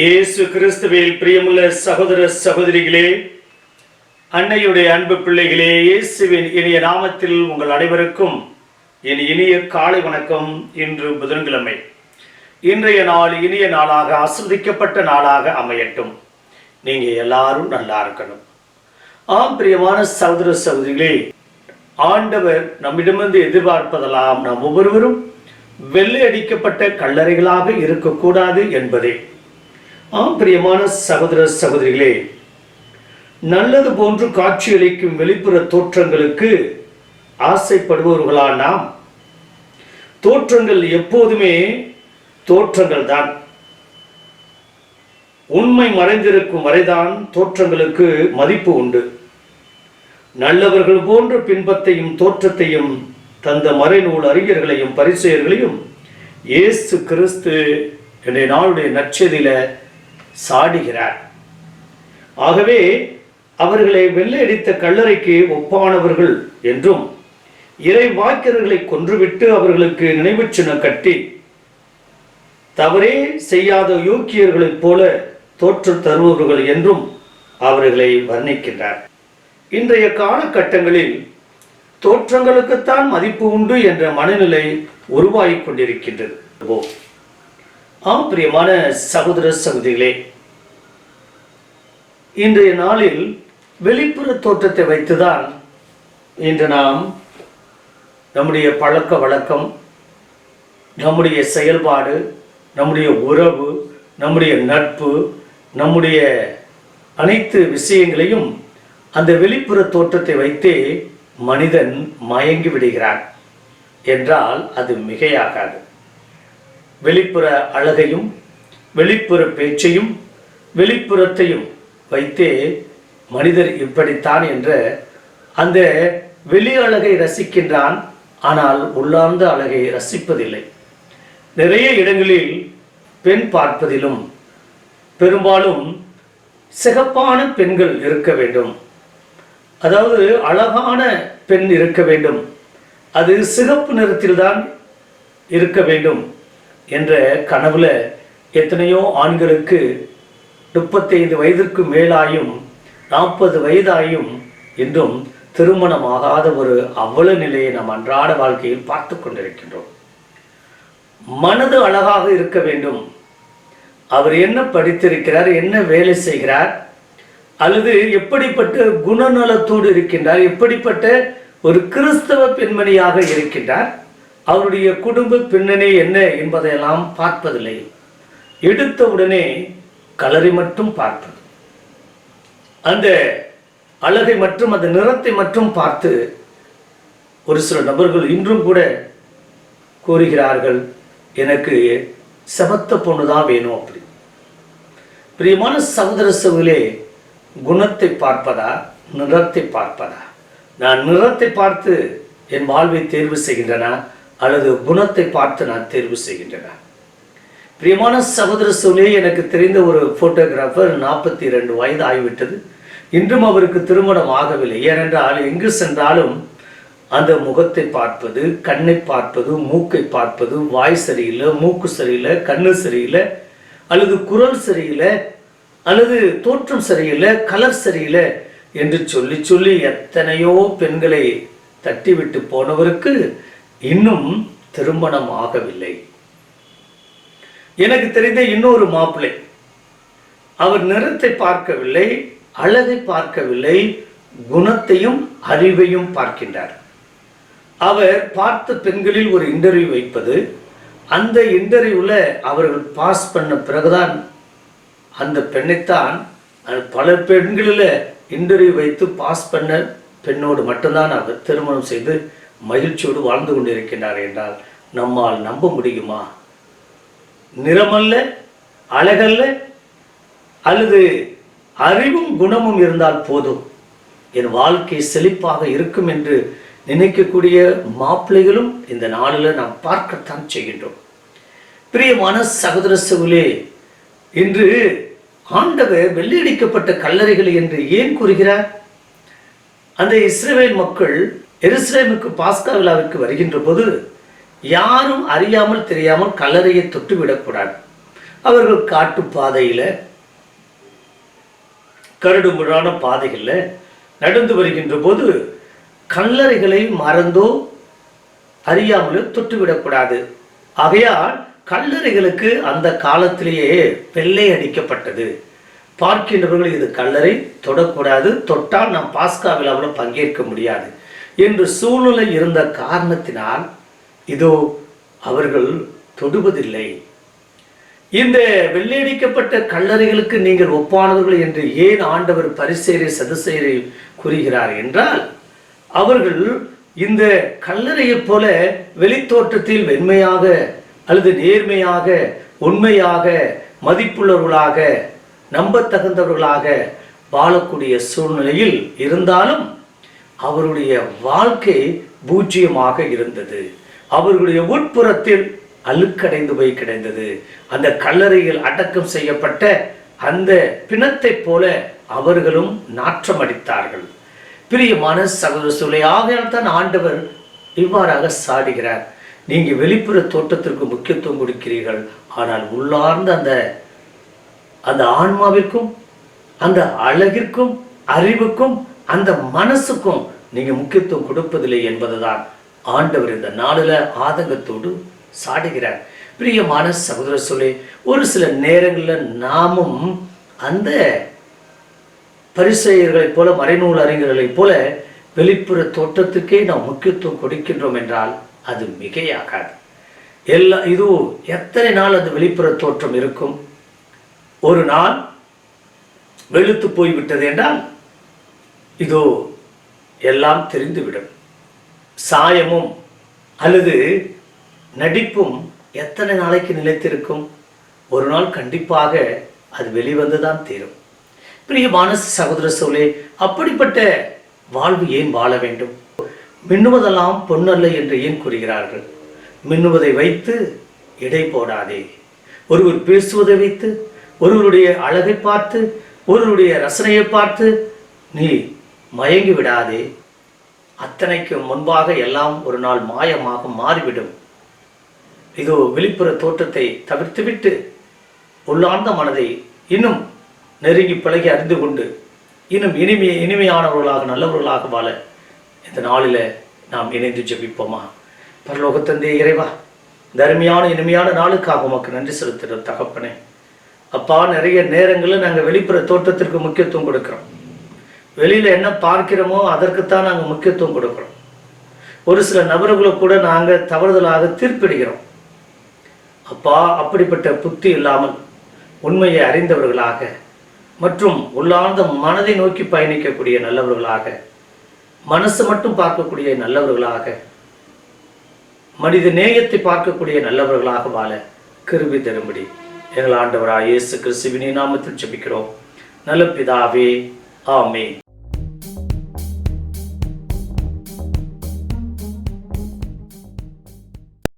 இயேசு கிறிஸ்துவில் பிரியமுள்ள சகோதர சகோதரிகளே அன்னையுடைய அன்பு பிள்ளைகளே இயேசுவின் இனிய நாமத்தில் உங்கள் அனைவருக்கும் என் இனிய காலை வணக்கம். இன்று புதன்கிழமை. இன்றைய நாள் இனிய நாளாக ஆஸ்வதிக்கப்பட்ட நாளாக அமையட்டும். நீங்க எல்லாரும் நல்லா இருக்கணும். ஆம் பிரியமான சகோதர சகோதரிகளே ஆண்டவர் நம்மிடமிருந்து எதிர்பார்ப்பதெல்லாம் நாம் ஒவ்வொருவரும் வெள்ளை அடிக்கப்பட்ட கல்லறைகளாக இருக்கக்கூடாது என்பதே. ஆம் பிரியமான சகோதர சகோதரிகளே நல்லது போன்று காட்சியளிக்கும் வெளிப்புற தோற்றங்களுக்கு ஆசைப்படுபவர்களா நாம் தோற்றங்கள் எப்போதுமே தோற்றங்கள் தான் உண்மை மறைந்திருக்கும் வரைதான் தோற்றங்களுக்கு மதிப்பு உண்டு. நல்லவர்கள் போன்ற பின்பத்தையும் தோற்றத்தையும் தந்த மறைநூல் அறிஞர்களையும் பரிசெயர்களையும் இயேசு கிறிஸ்து என்னுடைய நாளுடைய நற்செய்தியில சாடுகிறார். ஆகவே அவர்களை வெள்ளையடித்த கல்லறைக்கு ஒப்பானவர்கள் என்றும் இறை வாக்கியர்களை கொன்றுவிட்டு அவர்களுக்கு நினைவு சின்னம் கட்டி தவறே செய்யாத யோக்கியர்களைப் போல தோற்று தருபவர்கள் என்றும் அவர்களை வர்ணிக்கின்றார். இன்றைய காலகட்டங்களில் தோற்றங்களுக்குத்தான் மதிப்பு உண்டு என்ற மனநிலை உருவாகிக் கொண்டிருக்கின்றது. ஆம் பிரியமான சகோதர சகோதரிகளே இன்றைய நாளில் வெளிப்புற தோற்றத்தை வைத்துதான் இன்று நாம் நம்முடைய பழக்க வழக்கம் நம்முடைய செயல்பாடு நம்முடைய உறவு நம்முடைய நட்பு நம்முடைய அனைத்து விஷயங்களையும் அந்த வெளிப்புற தோற்றத்தை வைத்தே மனிதன் மயங்கி விடுகிறான். என்றால் அது மிகையாகாது. வெளிப்புற அழகையும் வெளிப்புற பேச்சையும் வெளிப்புறத்தையும் வைத்தே மனிதர் இப்படித்தான் என்ற அந்த வெளி அழகை ரசிக்கின்றான் ஆனால் உள்ளார்ந்த அழகை ரசிப்பதில்லை. நிறைய இடங்களில் பெண் பார்ப்பதிலும் பெரும்பாலும் சிகப்பான பெண்கள் இருக்க வேண்டும். அதாவது அழகான பெண் இருக்க வேண்டும். அது சிகப்பு நிறத்தில்தான் இருக்க வேண்டும். என்ற கனவுல எத்தனையோ ஆண்களுக்கு முப்பத்தைந்து வயதிற்கு மேலாயும் நாற்பது வயதாயும் என்றும் திருமணமாகாத ஒரு அவ்வளவு நிலையை நாம் அன்றாட வாழ்க்கையில் பார்த்து கொண்டிருக்கின்றோம். மனது அழகாக இருக்க வேண்டும். அவர் என்ன படித்திருக்கிறார் என்ன வேலை செய்கிறார் அல்லது எப்படிப்பட்ட குணநலத்தோடு இருக்கின்றார் எப்படிப்பட்ட ஒரு கிறிஸ்தவ பெண்மணியாக இருக்கின்றார் அவருடைய குடும்ப பின்னணி என்ன என்பதையெல்லாம் பார்ப்பதில்லை. எடுத்த உடனே கலரை மட்டும் பார்ப்பது அந்த அழகை மற்றும் அந்த நிறத்தை மட்டும் பார்த்து ஒரு சில நபர்கள் இன்றும் கூட கூறுகிறார்கள் எனக்கு செவத்த பொண்ணு தான் வேணும் அப்படி. பிரியமான சகோதர சகோதரே குணத்தை பார்ப்பதா நிறத்தை பார்ப்பதா? நான் நிறத்தை பார்த்து என் வாழ்வை தேர்வு செய்கின்றனா? அல்லது குணத்தை பார்த்து நான் தேர்வு செய்கின்றன. பிரியமான சகோதர சோழே எனக்கு தெரிந்த ஒரு போட்டோகிராஃபர் நாற்பத்தி இரண்டு வயது ஆகிவிட்டது. இன்றும் அவருக்கு திருமணம் ஆகவில்லை. ஏனென்றால் எங்கு சென்றாலும் அந்த முகத்தை பார்ப்பது கண்ணை பார்ப்பது மூக்கை பார்ப்பது வாய் சரியில்லை மூக்கு சரியில்லை கண்ணு சரியில்லை அல்லது குரல் சரியில்லை அல்லது தோற்றம் சரியில்லை கலர் சரியில்லை என்று சொல்லி சொல்லி எத்தனையோ பெண்களை தட்டிவிட்டு போனவருக்கு இன்னும் திருமணம் ஆகவில்லை எனக்கு தெரிந்த இன்னொரு மாப்பிள்ளை. அவர் நிறத்தை பார்க்கவில்லை அழகை பார்க்கவில்லை குணத்தையும் அறிவையும் பார்க்கின்றார். அவர் பார்த்த பெண்களில் ஒரு இன்டர்வியூ வைப்பது அந்த இன்டர்வியூவில் அவர்கள் பாஸ் பண்ண பிறகுதான் அந்த பெண்ணைத்தான் பல பெண்களில் இன்டர்வியூ வைத்து பாஸ் பண்ண பெண்ணோடு மட்டும்தான் அவர் திருமணம் செய்து மகிழ்ச்சியோடு வாழ்ந்து கொண்டிருக்கின்றார் என்றால் நம்மால் நம்ப முடியுமா? நிறமல்ல அழகல்ல அல்லது அறிவும் குணமும் இருந்தால் போதும். என் வாழ்க்கை செழிப்பாக இருக்கும் என்று நினைக்கக்கூடிய மாப்பிள்ளைகளும் இந்த நாளில் நாம் பார்க்கத்தான் செய்கின்றோம். பிரியமான சகோதர சகுலே இன்று ஆண்டவர் வெள்ளையடிக்கப்பட்ட கல்லறைகள் என்று ஏன் கூறுகிறார்? அந்த இஸ்ரேல் மக்கள் எருசலேமுக்கு பாஸ்கா விழாவிற்கு வருகின்ற போது யாரும் அறியாமல் தெரியாமல் கல்லறையை தொட்டு விடக்கூடாது. அவர்கள் காட்டு பாதையில் கரடு பாதைகளில் நடந்து வருகின்ற போது கல்லறைகளை மறந்தோ அறியாமலோ தொட்டுவிடக்கூடாது ஆகையால் கல்லறைகளுக்கு அந்த காலத்திலேயே வெள்ளை அடிக்கப்பட்டது. பார்க்கின்றவர்கள் இது கல்லறை தொடக்கூடாது. தொட்டால் நாம் பாஸ்கா விழாவில் பங்கேற்க முடியாது. என்று சூழ்நிலை இருந்த காரணத்தினால் இதோ அவர்கள் தொடுவதில்லை. இந்த வெள்ளையடிக்கப்பட்ட கல்லறைகளுக்கு நீங்கள் ஒப்பானவர்கள் என்று ஏன் ஆண்டவர் பரிசேரை சதுசேரை கூறுகிறார் என்றால் அவர்கள் இந்த கல்லறையைப் போல வெளித்தோற்றத்தில் வெண்மையாக அல்லது நேர்மையாக உண்மையாக மதிப்புள்ளவர்களாக நம்பத்தகுந்தவர்களாக வாழக்கூடிய சூழ்நிலையில் இருந்தாலும் அவருடைய வாழ்க்கை பூஜ்ஜியமாக இருந்தது. அவர்களுடைய உட்புறத்தில் அழுக்கடைந்து போய் கிடைந்தது. அந்த கல்லறையில் அடக்கம் செய்யப்பட்ட அந்த பிணத்தைப் போல அவர்களும் நாற்றம் அடித்தார்கள் பிரியமான சகோதர சூழலை ஆகையால் தான் ஆண்டவர் இவ்வாறாக சாடுகிறார். நீங்கள் வெளிப்புற தோட்டத்திற்கு முக்கியத்துவம் கொடுக்கிறீர்கள். ஆனால் உள்ளார்ந்த அந்த அந்த ஆன்மாவிற்கும் அந்த அழகிற்கும் அறிவுக்கும் அந்த மனசுக்கும் நீங்க முக்கியத்துவம் கொடுப்பதில்லை என்பதுதான் ஆண்டவர் இந்த நாளில் ஆதங்கத்தோடு சாடுகிறார். பிரியமான சகோதர சொல்லி ஒரு சில நேரங்களில் நாமும் அந்த பரிசெயர்களைப் போல மறைநூல் அறிஞர்களைப் போல வெளிப்புற தோற்றத்துக்கே நாம் முக்கியத்துவம் கொடுக்கின்றோம் என்றால் அது மிகையாகாது. எல்லா இது எத்தனை நாள் அந்த வெளிப்புற தோற்றம் இருக்கும்? ஒரு நாள் வெளுத்து போய்விட்டது என்றால் இதோ எல்லாம் தெரிந்துவிடும். சாயமும் அல்லது நடிப்பும் எத்தனை நாளைக்கு நிலைத்திருக்கும்? ஒரு நாள் கண்டிப்பாக அது வெளிவந்து தான் தீரும் பிரியமான சகோதர சோலே அப்படிப்பட்ட வாழ்வு ஏன் வாழ வேண்டும்? மின்னுவதெல்லாம் பொன்னல்ல என்று ஏன் கூறுகிறார்கள்? மின்னுவதை வைத்து இடை போடாதே. ஒருவர் பேசுவதை வைத்து ஒருவருடைய அழகை பார்த்து ஒருவருடைய ரசனையை பார்த்து நீ மயங்கி விடாதே. அத்தனைக்கு முன்பாக எல்லாம் ஒரு நாள் மாயமாக மாறிவிடும். இதோ வெளிப்புற தோற்றத்தை தவிர்த்துவிட்டு உள்ளார்ந்த மனதை இன்னும் நெருங்கி பழகி அறிந்து கொண்டு இன்னும் இனிமை இனிமையானவர்களாக நல்லவர்களாக வாழ இந்த நாளில் நாம் இணைந்து ஜபிப்போமா? பரலோகத்தந்தே இறைவா தருமையான இனிமையான நாளுக்காக உமக்கு நன்றி செலுத்துகிற தகப்பனே. அப்பா நிறைய நேரங்களில் நாங்கள் வெளிப்புற தோற்றத்திற்கு முக்கியத்துவம் கொடுக்குறோம். வெளியில் என்ன பார்க்கிறோமோ அதற்குத்தான் நாங்கள் முக்கியத்துவம் கொடுக்குறோம். ஒரு சில நபர்களை கூட நாங்கள் தவறுதலாக தீர்ப்பிடுகிறோம். அப்பா அப்படிப்பட்ட புத்தி இல்லாமல் உண்மையை அறிந்தவர்களாக மற்றும் உள்ளார்ந்த மனதை நோக்கி பயணிக்கக்கூடிய நல்லவர்களாக மனசு மட்டும் பார்க்கக்கூடிய நல்லவர்களாக மனித நேயத்தை பார்க்கக்கூடிய நல்லவர்களாக வாழ கிருபி தரும்படி எங்கள் ஆண்டவராக இயேசு கிறிஸ்துவினை நாமத்தில் ஜபிக்கிறோம். நல்ல பிதாவே ஆமே